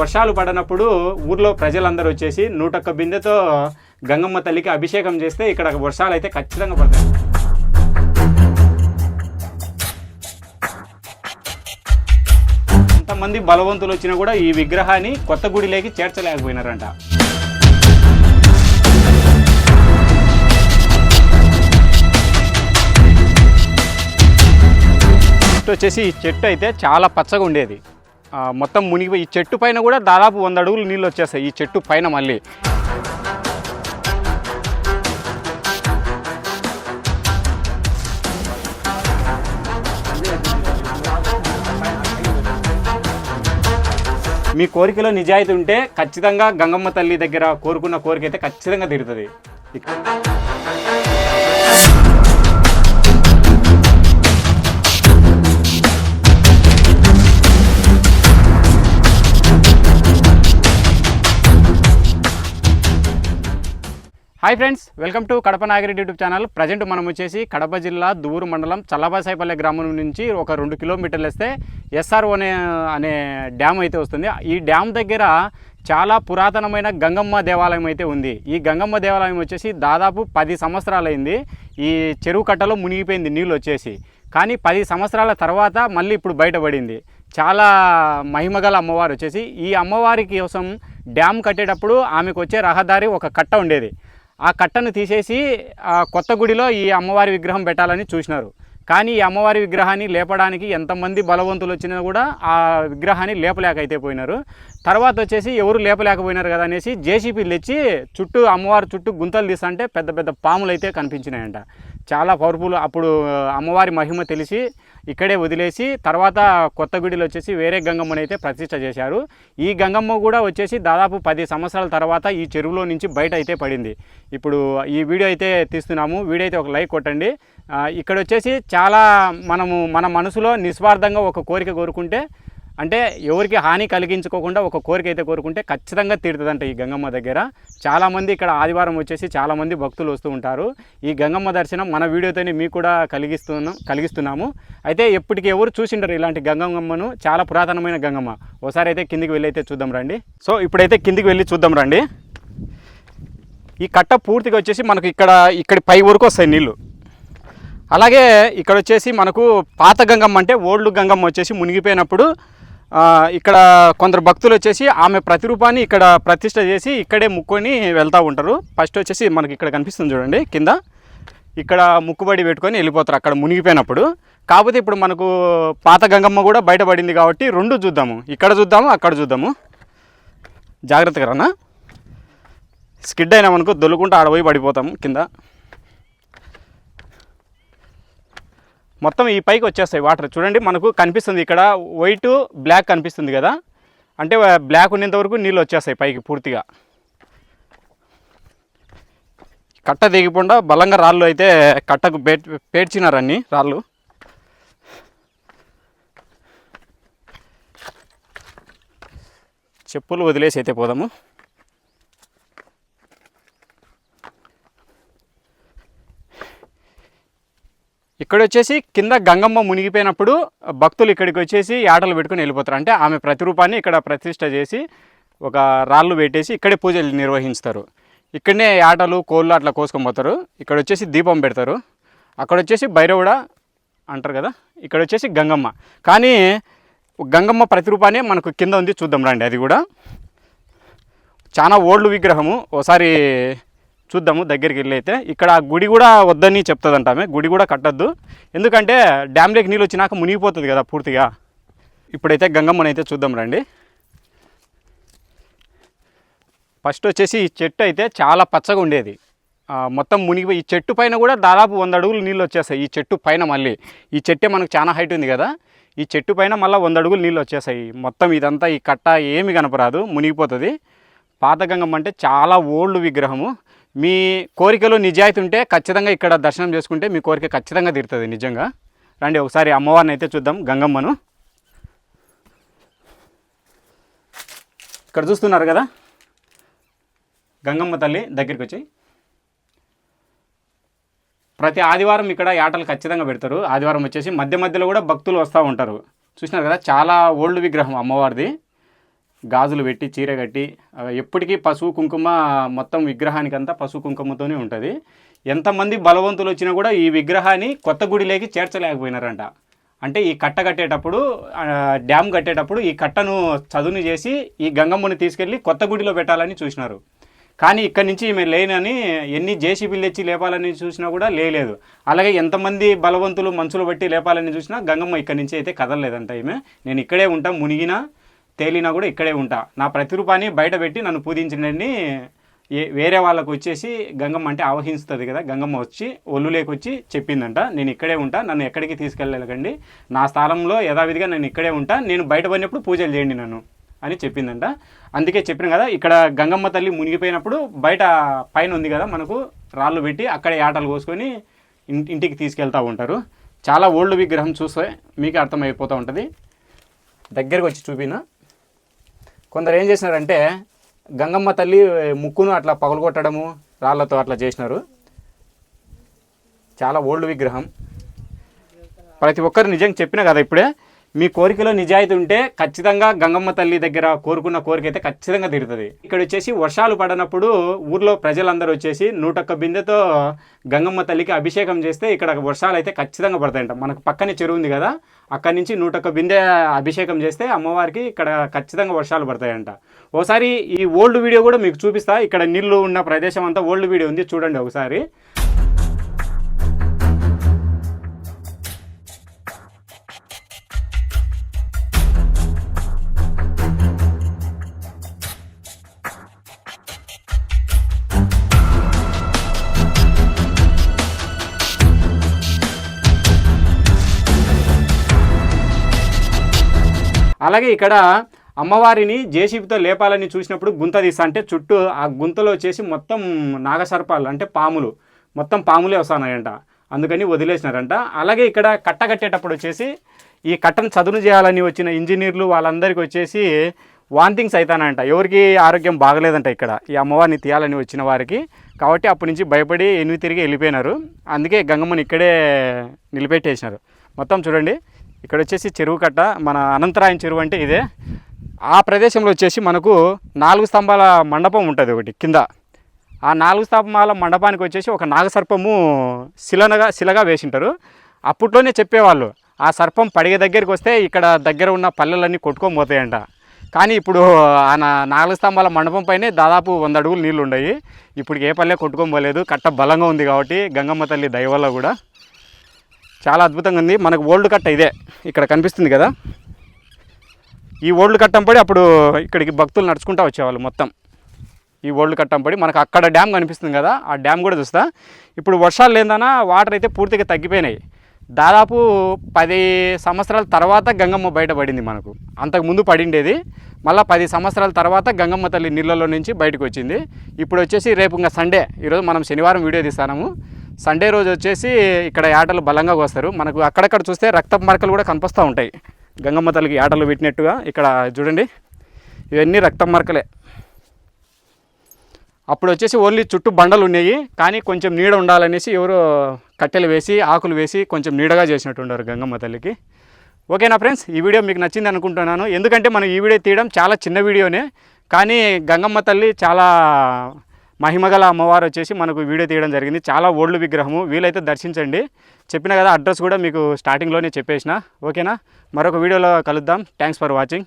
వర్షాలు పడినప్పుడు ఊర్లో ప్రజలందరూ వచ్చేసి నూటొక్క బిందెతో గంగమ్మ తల్లికి అభిషేకం చేస్తే ఇక్కడ వర్షాలు అయితే ఖచ్చితంగా పడతాయి. ఎంతమంది బలవంతులు వచ్చినా కూడా ఈ విగ్రహాన్ని కొత్త గుడిలోకి చేర్చలేకపోయినారంట. వచ్చేసి ఈ చెట్టు అయితే చాలా పచ్చగా ఉండేది. మొత్తం మునిగిపోయి ఈ చెట్టు పైన కూడా దాదాపు వంద అడుగులు నీళ్ళు వచ్చేస్తాయి ఈ చెట్టు పైన మళ్ళీ. మీ కోరికలో నిజాయితీ ఉంటే ఖచ్చితంగా గంగమ్మ తల్లి దగ్గర కోరుకున్న కోరిక అయితే ఖచ్చితంగా తీరుతుంది. Hi friends welcome to Kadapa Nagireddy YouTube channel. Present మనం వచ్చేసి కడప జిల్లా దూరు మండలం చల్లబాసాయిపల్లె గ్రామం నుంచి ఒక రెండు కిలోమీటర్లు వేస్తే ఎస్ఆర్ఓ అనే అనే డ్యామ్ అయితే వస్తుంది. ఈ డ్యామ్ దగ్గర చాలా పురాతనమైన గంగమ్మ దేవాలయం అయితే ఉంది. ఈ గంగమ్మ దేవాలయం వచ్చేసి దాదాపు పది సంవత్సరాలైంది. ఈ చెరువు కట్టలో మునిగిపోయింది నీళ్ళు వచ్చేసి. కానీ పది సంవత్సరాల తర్వాత మళ్ళీ ఇప్పుడు బయటపడింది. చాలా మహిమగల అమ్మవారు వచ్చేసి ఈ అమ్మవారి కోసం డ్యామ్ కట్టేటప్పుడు ఆమెకు వచ్చే రహదారి ఒక కట్ట ఉండేది. ఆ కట్టను తీసేసి ఆ కొత్త గుడిలో ఈ అమ్మవారి విగ్రహం పెట్టాలని చూసినారు. కానీ ఈ అమ్మవారి విగ్రహాన్ని లేపడానికి ఎంతమంది బలవంతులు వచ్చినా కూడా ఆ విగ్రహాన్ని లేపలేక అయితే పోయినారు. తర్వాత వచ్చేసి ఎవరు లేపలేకపోయినారు కదా అనేసి జేసీపీలు తెచ్చి చుట్టూ అమ్మవారి చుట్టూ గుంతలు తీస్తుంటే పెద్ద పెద్ద పాములు అయితే కనిపించినాయంట. చాలా పవర్ఫుల్ అప్పుడు అమ్మవారి మహిమ తెలిసి ఇక్కడే వదిలేసి తర్వాత కొత్త గుడిలో వచ్చేసి వేరే గంగమ్మని అయితే ప్రతిష్ట చేశారు. ఈ గంగమ్మ కూడా వచ్చేసి దాదాపు పది సంవత్సరాల తర్వాత ఈ చెరువులో నుంచి బయట అయితే పడింది. ఇప్పుడు ఈ వీడియో అయితే తీస్తున్నాము. వీడియో అయితే ఒక లైక్ కొట్టండి. ఇక్కడ వచ్చేసి చాలా మనము మన మనసులో నిస్వార్థంగా ఒక కోరిక కోరుకుంటే అంటే ఎవరికి హాని కలిగించుకోకుండా ఒక కోరిక అయితే కోరుకుంటే ఖచ్చితంగా తీరుతుందంట ఈ గంగమ్మ దగ్గర. చాలామంది ఇక్కడ ఆదివారం వచ్చేసి చాలామంది భక్తులు వస్తూ ఉంటారు. ఈ గంగమ్మ దర్శనం మన వీడియోతోనే మీకు కూడా కలిగిస్తున్నాం కలిగిస్తున్నాము. అయితే ఎప్పటికీ ఎవరు చూసిండరు ఇలాంటి గంగమ్మను. చాలా పురాతనమైన గంగమ్మ. ఒకసారి అయితే కిందికి వెళ్ళి అయితే చూద్దాం రండి. సో ఇప్పుడైతే కిందికి వెళ్ళి చూద్దాం రండి. ఈ కట్ట పూర్తిగా వచ్చేసి మనకు ఇక్కడ ఇక్కడి పై వరకు వస్తాయి నీళ్ళు అలాగే ఇక్కడ వచ్చేసి మనకు పాత గంగమ్మ అంటే ఓల్డ్ గంగమ్మ వచ్చేసి మునిగిపోయినప్పుడు ఇక్కడ కొందరు భక్తులు వచ్చేసి ఆమె ప్రతిరూపాన్ని ఇక్కడ ప్రతిష్ట చేసి ఇక్కడే ముక్కొని వెళ్తూ ఉంటారు. ఫస్ట్ వచ్చేసి మనకి ఇక్కడ కనిపిస్తుంది చూడండి కింద. ఇక్కడ ముక్కుబడి పెట్టుకొని వెళ్ళిపోతారు అక్కడ మునిగిపోయినప్పుడు. కాకపోతే ఇప్పుడు మనకు పాత గంగమ్మ కూడా బయటపడింది కాబట్టి రెండు చూద్దాము. ఇక్కడ చూద్దాము అక్కడ చూద్దాము. జాగ్రత్తగా రానా? స్కిడ్ అయినామనుకో దొల్లుకుంటూ ఆడపోయి పడిపోతాము కింద. మొత్తం ఈ పైకి వచ్చేస్తాయి వాటర్. చూడండి మనకు కనిపిస్తుంది ఇక్కడ వైట్ బ్లాక్ కనిపిస్తుంది కదా? అంటే బ్లాక్ ఉన్నంత వరకు నీళ్ళు వచ్చేస్తాయి పైకి పూర్తిగా. కట్ట దిగిపోకుండా బలంగా రాళ్ళు అయితే కట్టకు పే పేర్చినారన్ని రాళ్ళు. చెప్పులు వదిలేసి అయితే పోదాము. ఇక్కడ వచ్చేసి కింద గంగమ్మ మునిగిపోయినప్పుడు భక్తులు ఇక్కడికి వచ్చేసి ఆటలు పెట్టుకుని వెళ్ళిపోతారు. అంటే ఆమె ప్రతిరూపాన్ని ఇక్కడ ప్రతిష్ట చేసి ఒక రాళ్ళు పెట్టేసి ఇక్కడే పూజలు నిర్వహిస్తారు ఇక్కడనే ఆటలు కోళ్ళు అట్లా కోసుకొని పోతారు. ఇక్కడ వచ్చేసి దీపం పెడతారు. అక్కడ వచ్చేసి భైరవుడ అంటారు కదా? ఇక్కడ వచ్చేసి గంగమ్మ. కానీ గంగమ్మ ప్రతిరూపాన్ని మనకు కింద ఉంది చూద్దాం రండి అది కూడా. చాలా ఓల్డ్ విగ్రహము. ఒకసారి చూద్దాము దగ్గరికి వెళ్ళి అయితే. ఇక్కడ గుడి కూడా వద్దని చెప్తుందంట ఆమె గుడి కూడా కట్టద్దు. ఎందుకంటే డ్యామ్లోకి నీళ్ళు వచ్చినాక మునిగిపోతుంది కదా పూర్తిగా. ఇప్పుడైతే గంగమ్మని అయితే చూద్దాం రండి. ఫస్ట్ వచ్చేసి ఈ చెట్టు అయితే చాలా పచ్చగా ఉండేది. మొత్తం మునిగిపోయి ఈ చెట్టు పైన కూడా దాదాపు వంద అడుగులు నీళ్ళు వచ్చేస్తాయి. ఈ చెట్టు పైన మళ్ళీ. ఈ చెట్టే మనకు చాలా హైట్ ఉంది కదా. ఈ చెట్టు పైన మళ్ళీ వంద అడుగులు నీళ్ళు వచ్చేసాయి మొత్తం ఇదంతా ఈ కట్ట ఏమి కనపరాదు. మునిగిపోతుంది. పాత గంగమ్మ అంటే చాలా ఓల్డ్ విగ్రహము. మీ కోరికలో నిజాయితీ ఉంటే ఖచ్చితంగా ఇక్కడ దర్శనం చేసుకుంటే మీ కోరిక ఖచ్చితంగా తీరుతుంది నిజంగా. రండి ఒకసారి అమ్మవారిని అయితే చూద్దాం గంగమ్మను. ఇక్కడ చూస్తున్నారు కదా? గంగమ్మ తల్లి దగ్గరికి వచ్చి ప్రతి ఆదివారం ఇక్కడ ఆటలు ఖచ్చితంగా పెడతారు. ఆదివారం వచ్చేసి మధ్య మధ్యలో కూడా భక్తులు వస్తూ ఉంటారు. చూసినారు కదా? చాలా ఓల్డ్ విగ్రహం అమ్మవారిది. గాజులు పెట్టి చీర కట్టి ఎప్పటికీ పశువు కుంకుమ మొత్తం విగ్రహానికంతా పశువు కుంకుమతోనే ఉంటుంది. ఎంతమంది బలవంతులు వచ్చినా కూడా ఈ విగ్రహాన్ని కొత్త గుడిలోకి చేర్చలేకపోయినారంట. అంటే ఈ కట్ట కట్టేటప్పుడు డ్యామ్ కట్టేటప్పుడు ఈ కట్టను చదును చేసి ఈ గంగమ్మని తీసుకెళ్ళి కొత్త గుడిలో పెట్టాలని చూసినారు. కానీ ఇక్కడి నుంచి ఈమె లేనని ఎన్ని జేసీబీలు తెచ్చి లేపాలని చూసినా కూడా లేలేదు. అలాగే ఎంతమంది బలవంతులు మనుషులు బట్టి లేపాలని చూసినా గంగమ్మ ఇక్కడి నుంచి అయితే కదలలేదంట ఈమె. నేను ఇక్కడే ఉంటా మునిగినా తేలినా కూడా ఇక్కడే ఉంటా. నా ప్రతిరూపాన్ని బయట పెట్టి నన్ను పూజించండి ఏ వేరే వాళ్ళకు వచ్చేసి గంగమ్మ అంటే ఆవహిస్తుంది కదా గంగమ్మ వచ్చి ఒళ్ళు వచ్చి చెప్పిందంట నేను ఇక్కడే ఉంటా నన్ను ఎక్కడికి తీసుకెళ్ళకండి నా స్థానంలో యథావిధిగా నేను ఇక్కడే ఉంటా నేను బయట పడినప్పుడు పూజలు చేయండి నన్ను అని చెప్పిందంట. అందుకే చెప్పిన కదా ఇక్కడ గంగమ్మ తల్లి మునిగిపోయినప్పుడు బయట పైన ఉంది కదా మనకు రాళ్ళు పెట్టి అక్కడే ఆటలు కోసుకొని ఇంటికి తీసుకెళ్తూ ఉంటారు. చాలా ఓల్డ్ విగ్రహం చూస్తే మీకు అర్థమైపోతూ ఉంటుంది. దగ్గరకు వచ్చి చూపినా. కొందరు ఏం చేసినారంటే గంగమ్మ తల్లి ముక్కును అట్లా పగలగొట్టడము రాళ్ళతో అట్లా చేసినారు. చాలా ఓల్డ్ విగ్రహం. ప్రతి ఒక్కరు నిజంగా చెప్పిన కదా ఇప్పుడే మీ కోరికలో నిజాయితీ ఉంటే ఖచ్చితంగా గంగమ్మ తల్లి దగ్గర కోరుకున్న కోరిక అయితే ఖచ్చితంగా తీరుతుంది. ఇక్కడ వచ్చేసి వర్షాలు పడనప్పుడు ఊర్లో ప్రజలందరూ వచ్చేసి నూటొక్క బిందెతో గంగమ్మ తల్లికి అభిషేకం చేస్తే ఇక్కడ వర్షాలు అయితే ఖచ్చితంగా పడతాయంట. మనకు పక్కనే చెరువు ఉంది కదా అక్కడి నుంచి నూటొక్క బిందె అభిషేకం చేస్తే అమ్మవారికి ఇక్కడ ఖచ్చితంగా వర్షాలు పడతాయంట. ఓసారి ఈ ఓల్డ్ వీడియో కూడా మీకు చూపిస్తా. ఇక్కడ నీళ్ళు ఉన్న ప్రదేశం అంతా ఓల్డ్ వీడియో ఉంది చూడండి ఒకసారి. అలాగే ఇక్కడ అమ్మవారిని జేసీబీతో లేపాలని చూసినప్పుడు గుంత తీస్తా అంటే చుట్టూ ఆ గుంతలో వచ్చేసి మొత్తం నాగసర్పాలు అంటే పాములు. మొత్తం పాములే వస్తున్నాయంట అందుకని వదిలేసినారంట. అలాగే ఇక్కడ కట్ట కట్టేటప్పుడు వచ్చేసి ఈ కట్టను చదును చేయాలని వచ్చిన ఇంజనీర్లు వాళ్ళందరికీ వచ్చేసి వాంతింగ్స్ అవుతానంట ఎవరికి ఆరోగ్యం బాగలేదంట ఇక్కడ. ఈ అమ్మవారిని తీయాలని వచ్చిన వారికి. కాబట్టి అప్పటి నుంచి భయపడి ఎనిమిది తిరిగి వెళ్ళిపోయినారు. అందుకే గంగమ్మని ఇక్కడే నిలిపెట్టేసినారు మొత్తం చూడండి. ఇక్కడ వచ్చేసి చెరువు కట్ట మన అనంతరాయం చెరువు అంటే ఇదే. ఆ ప్రదేశంలో వచ్చేసి మనకు నాలుగు స్తంభాల మండపం ఉంటుంది ఒకటి కింద. ఆ నాలుగు స్తంభాల మండపానికి వచ్చేసి ఒక నాగసర్పము శిలనగా శిలగా వేసింటారు. అప్పట్లోనే చెప్పేవాళ్ళు ఆ సర్పం పడిగ దగ్గరికి వస్తే ఇక్కడ దగ్గర ఉన్న పల్లెలన్నీ కొట్టుకోబోతాయంట పోతాయంట. కానీ ఇప్పుడు ఆ నా- నాలుగు స్తంభాల మండపం పైనే దాదాపు వంద అడుగులు నీళ్ళు ఉన్నాయి ఇప్పుడు ఏ పల్లె కొట్టుకోబోలేదు కట్ట బలంగా ఉంది కాబట్టి గంగమ్మ తల్లి దయవల్ల కూడా. చాలా అద్భుతంగా ఉంది. మనకు ఓల్డ్ కట్ట ఇదే. ఇక్కడ కనిపిస్తుంది కదా. ఈ ఓల్డ్ కట్టంపడి అప్పుడు ఇక్కడికి భక్తులు నడుచుకుంటూ వచ్చేవాళ్ళు మొత్తం. ఈ ఓల్డ్ కట్టంపడి మనకు అక్కడ డ్యామ్ కనిపిస్తుంది కదా ఆ డ్యామ్ కూడా చూస్తా. ఇప్పుడు వర్షాలు లేదన్నా వాటర్ అయితే పూర్తిగా తగ్గిపోయినాయి. దాదాపు పది సంవత్సరాల తర్వాత గంగమ్మ బయటపడింది మనకు. అంతకు ముందు పడిండేది. మళ్ళీ పది సంవత్సరాల తర్వాత గంగమ్మ తల్లి నీళ్ళలో నుంచి బయటకు వచ్చింది. ఇప్పుడు వచ్చేసి రేపు ఇంకా సండే. ఈరోజు మనం శనివారం వీడియో తీస్తాము. సండే రోజు వచ్చేసి ఇక్కడ ఆటలు బలంగా వస్తారు మనకు అక్కడక్కడ చూస్తే రక్తపు మరకలు కూడా కనిపిస్తూ ఉంటాయి. గంగమ్మ తల్లికి ఆటలు పెట్టినట్టుగా ఇక్కడ చూడండి. ఇవన్నీ రక్తం మరకలే. అప్పుడు వచ్చేసి ఓన్లీ చుట్టూ బండలు ఉన్నాయి. కానీ కొంచెం నీడ ఉండాలనేసి ఎవరో కట్టెలు వేసి ఆకులు వేసి కొంచెం నీడగా చేసినట్టు ఉన్నారు గంగమ్మ తల్లికి. ఓకేనా ఫ్రెండ్స్? ఈ వీడియో మీకు నచ్చింది అనుకుంటున్నాను. ఎందుకంటే మనం ఈ వీడియో తీయడం చాలా చిన్న వీడియోనే. కానీ గంగమ్మ తల్లి చాలా మహిమగల అమ్మవారు వచ్చేసి మనకు వీడియో తీయడం జరిగింది. చాలా ఓల్డ్ విగ్రహము. వీలైతే దర్శించండి. చెప్పిన కదా అడ్రస్ కూడా మీకు స్టార్టింగ్లోనే చెప్పేసిన. ఓకేనా? మరొక వీడియోలో కలుద్దాం. Thanks for watching